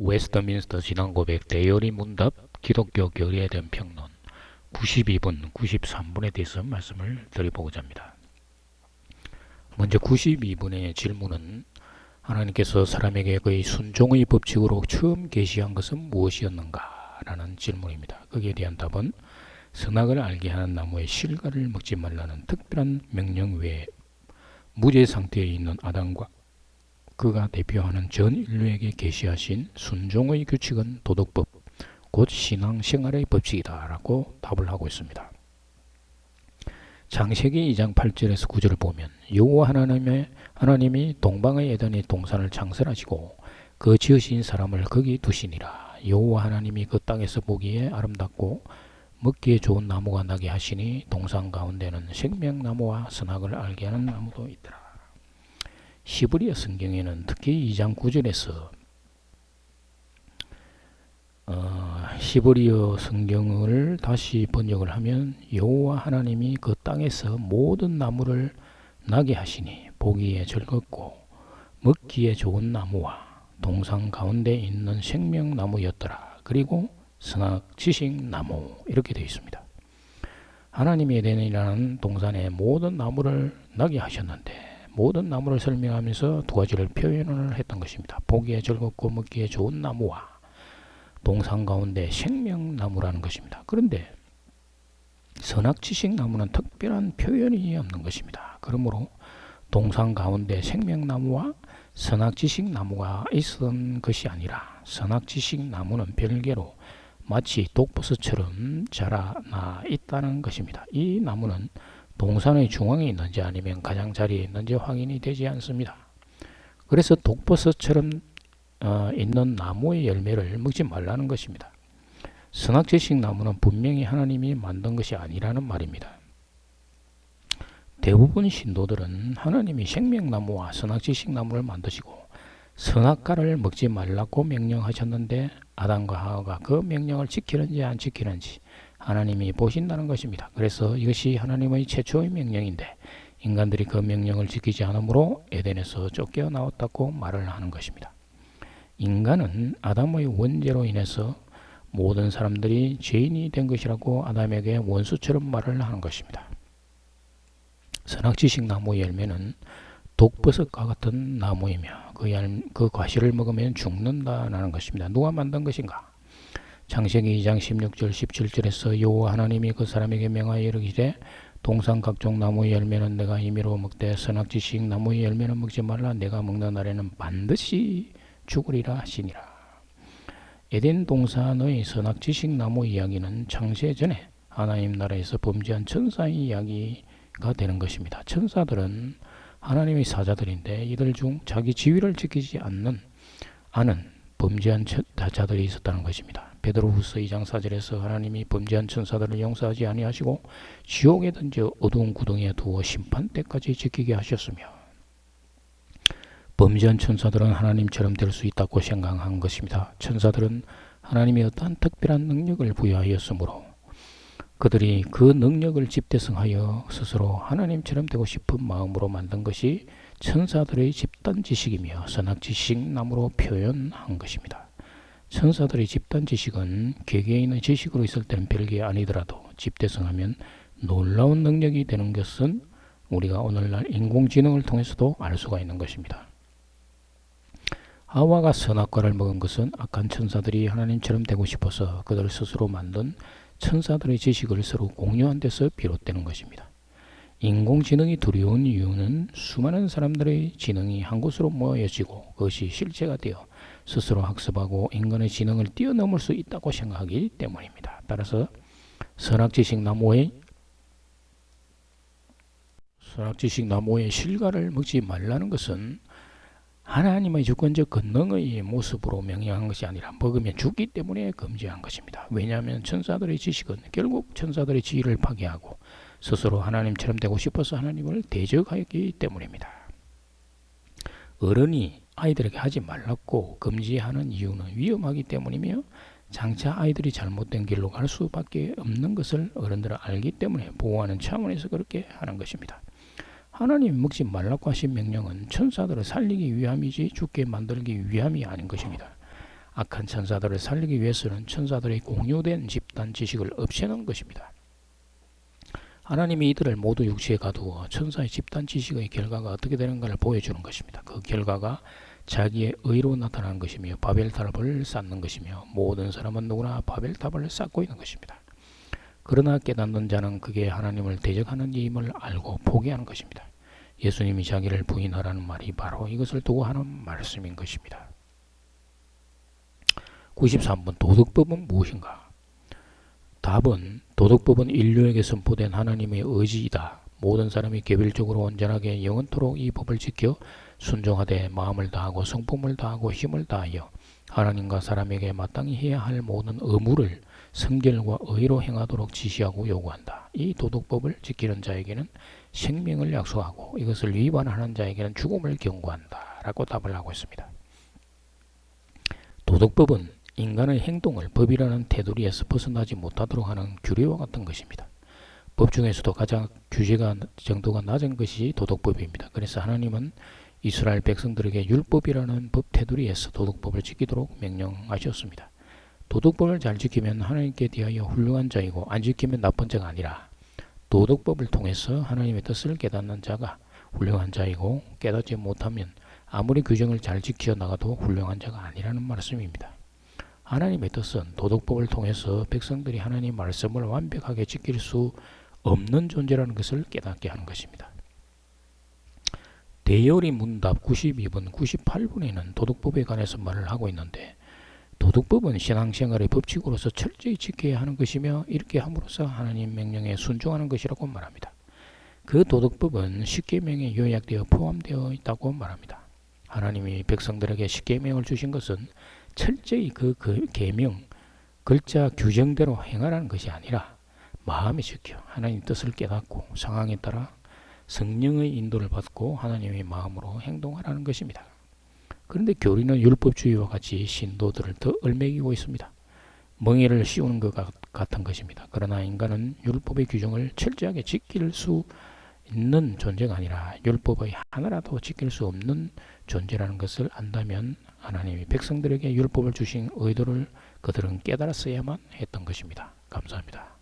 웨스터민스터 진앙고백 대열이 문답 기독교 결의에 대한 평론 92분, 93분에 대해서 말씀을 드려보고자 합니다. 먼저 92분의 질문은 하나님께서 사람에게 그의 순종의 법칙으로 처음 계시한 것은 무엇이었는가? 라는 질문입니다. 거기에 대한 답은 선악을 알게 하는 나무의 실과를 먹지 말라는 특별한 명령 외에 무죄 상태에 있는 아담과 그가 대표하는 전 인류에게 계시하신 순종의 규칙은 도덕법, 곧 신앙생활의 법칙이다라고 답을 하고 있습니다. 장세기 2장 8절에서 9절을 보면 여호와 하나님의 하나님이 동방의 에덴의 동산을 창설하시고 그 지으신 사람을 거기 두시니라. 여호와 하나님이 그 땅에서 보기에 아름답고 먹기에 좋은 나무가 나게 하시니 동산 가운데는 생명나무와 선악을 알게 하는 나무도 있더라. 히브리어 성경에는 특히 2장 9절에서 어, 히브리어 성경을 다시 번역을 하면 여호와 하나님이 그 땅에서 모든 나무를 나게 하시니 보기에 즐겁고 먹기에 좋은 나무와 동산 가운데 있는 생명나무였더라. 그리고 선악 지식 나무 이렇게 되어 있습니다. 하나님이 에덴이라는 동산에 모든 나무를 나게 하셨는데 모든 나무를 설명하면서 두 가지를 표현을 했던 것입니다. 보기에 즐겁고 먹기에 좋은 나무와 동산 가운데 생명나무라는 것입니다. 그런데 선악지식 나무는 특별한 표현이 없는 것입니다. 그러므로 동산 가운데 생명나무와 선악지식 나무가 있었던 것이 아니라 선악지식 나무는 별개로 마치 독버섯처럼 자라나 있다는 것입니다. 이 나무는 동산의 중앙에 있는지 아니면 가장 자리에 있는지 확인이 되지 않습니다. 그래서 독버섯처럼 어, 있는 나무의 열매를 먹지 말라는 것입니다. 선악지식 나무는 분명히 하나님이 만든 것이 아니라는 말입니다. 대부분 신도들은 하나님이 생명나무와 선악지식 나무를 만드시고 선악과를 먹지 말라고 명령하셨는데 아담과 하와가 그 명령을 지키는지 안 지키는지 하나님이 보신다는 것입니다. 그래서 이것이 하나님의 최초의 명령인데 인간들이 그 명령을 지키지 않으므로 에덴에서 쫓겨 나왔다고 말을 하는 것입니다. 인간은 아담의 원죄로 인해서 모든 사람들이 죄인이 된 것이라고 아담에게 원수처럼 말을 하는 것입니다. 선악지식 나무 열매는 독버섯과 같은 나무이며 그, 열, 그 과실을 먹으면 죽는다라는 것입니다. 누가 만든 것인가? 창세기 2장 16절 17절에서 여호와 하나님이 그 사람에게 명하여 이르기되 동산 각종 나무의 열매는 내가 임의로 먹되 선악지식 나무의 열매는 먹지 말라 내가 먹는 날에는 반드시 죽으리라 하시니라. 에덴 동산의 선악지식 나무 이야기는 창세 전에 하나님 나라에서 범죄한 천사의 이야기가 되는 것입니다. 천사들은 하나님의 사자들인데 이들 중 자기 지위를 지키지 않는 아는 범죄한 자들이 있었다는 것입니다. 베드로후서 2장 4절에서 하나님이 범죄한 천사들을 용서하지 아니하시고 지옥에 던져 어두운 구덩이에 두어 심판 때까지 지키게 하셨으며 범죄한 천사들은 하나님처럼 될 수 있다고 생각한 것입니다. 천사들은 하나님이 어떠한 특별한 능력을 부여하였으므로 그들이 그 능력을 집대성하여 스스로 하나님처럼 되고 싶은 마음으로 만든 것이 천사들의 집단 지식이며 선악 지식 나무로 표현한 것입니다. 천사들의 집단 지식은 개개인의 지식으로 있을 때는 별게 아니더라도 집대성하면 놀라운 능력이 되는 것은 우리가 오늘날 인공지능을 통해서도 알 수가 있는 것입니다. 하와가 선악과를 먹은 것은 악한 천사들이 하나님처럼 되고 싶어서 그들 스스로 만든 천사들의 지식을 서로 공유한 데서 비롯되는 것입니다. 인공지능이 두려운 이유는 수많은 사람들의 지능이 한 곳으로 모여지고 그것이 실체가 되어 스스로 학습하고 인간의 지능을 뛰어넘을 수 있다고 생각하기 때문입니다. 따라서 선악지식 나무의 선악지식 나무의 실과를 먹지 말라는 것은 하나님의 주권적 권능의 모습으로 명령한 것이 아니라 먹으면 죽기 때문에 금지한 것입니다. 왜냐하면 천사들의 지식은 결국 천사들의 지위를 파괴하고 스스로 하나님처럼 되고 싶어서 하나님을 대적하였기 때문입니다. 어른이 아이들에게 하지 말라고 금지하는 이유는 위험하기 때문이며 장차 아이들이 잘못된 길로 갈 수밖에 없는 것을 어른들은 알기 때문에 보호하는 차원에서 그렇게 하는 것입니다. 하나님 먹지 말라고 하신 명령은 천사들을 살리기 위함이지 죽게 만들기 위함이 아닌 것입니다. 악한 천사들을 살리기 위해서는 천사들의 공유된 집단 지식을 없애는 것입니다. 하나님이 이들을 모두 육체에 가두어 천사의 집단 지식의 결과가 어떻게 되는가를 보여주는 것입니다. 그 결과가 자기의 의로 나타나는 것이며 바벨탑을 쌓는 것이며 모든 사람은 누구나 바벨탑을 쌓고 있는 것입니다. 그러나 깨닫는 자는 그게 하나님을 대적하는 일임을 알고 포기하는 것입니다. 예수님이 자기를 부인하라는 말이 바로 이것을 두고 하는 말씀인 것입니다. 93번 도덕법은 무엇인가? 답은 도덕법은 인류에게 선포된 하나님의 의지이다. 모든 사람이 개별적으로 온전하게 영원토록 이 법을 지켜 순종하되 마음을 다하고 성품을 다하고 힘을 다하여 하나님과 사람에게 마땅히 해야 할 모든 의무를 성결과 의로 행하도록 지시하고 요구한다. 이 도덕법을 지키는 자에게는 생명을 약속하고 이것을 위반하는 자에게는 죽음을 경고한다. 라고 답을 하고 있습니다. 도덕법은 인간의 행동을 법이라는 테두리에서 벗어나지 못하도록 하는 규례와 같은 것입니다. 법 중에서도 가장 규제가 정도가 낮은 것이 도덕법입니다. 그래서 하나님은 이스라엘 백성들에게 율법이라는 법 테두리에서 도덕법을 지키도록 명령하셨습니다. 도덕법을 잘 지키면 하나님께 대하여 훌륭한 자이고 안 지키면 나쁜 자가 아니라 도덕법을 통해서 하나님의 뜻을 깨닫는 자가 훌륭한 자이고 깨닫지 못하면 아무리 규정을 잘 지켜 나가도 훌륭한 자가 아니라는 말씀입니다. 하나님의 뜻은 도덕법을 통해서 백성들이 하나님 말씀을 완벽하게 지킬 수 없는 존재라는 것을 깨닫게 하는 것입니다. 대열이 문답 92번, 98번에는 도덕법에 관해서 말을 하고 있는데 도덕법은 신앙생활의 법칙으로서 철저히 지켜야 하는 것이며 이렇게 함으로써 하나님 명령에 순종하는 것이라고 말합니다. 그 도덕법은 십계명에 요약되어 포함되어 있다고 말합니다. 하나님이 백성들에게 십계명을 주신 것은 철저히 그, 그 계명 글자 규정대로 행하라는 것이 아니라 마음에 지켜 하나님 뜻을 깨닫고 상황에 따라 성령의 인도를 받고 하나님의 마음으로 행동하라는 것입니다. 그런데 교리는 율법주의와 같이 신도들을 더 얼매기고 있습니다. 멍에를 씌우는 것 같은 것입니다. 그러나 인간은 율법의 규정을 철저하게 지킬 수 있는 존재가 아니라 율법의 하나라도 지킬 수 없는 존재라는 것을 안다면 하나님이 백성들에게 율법을 주신 의도를 그들은 깨달았어야만 했던 것입니다. 감사합니다.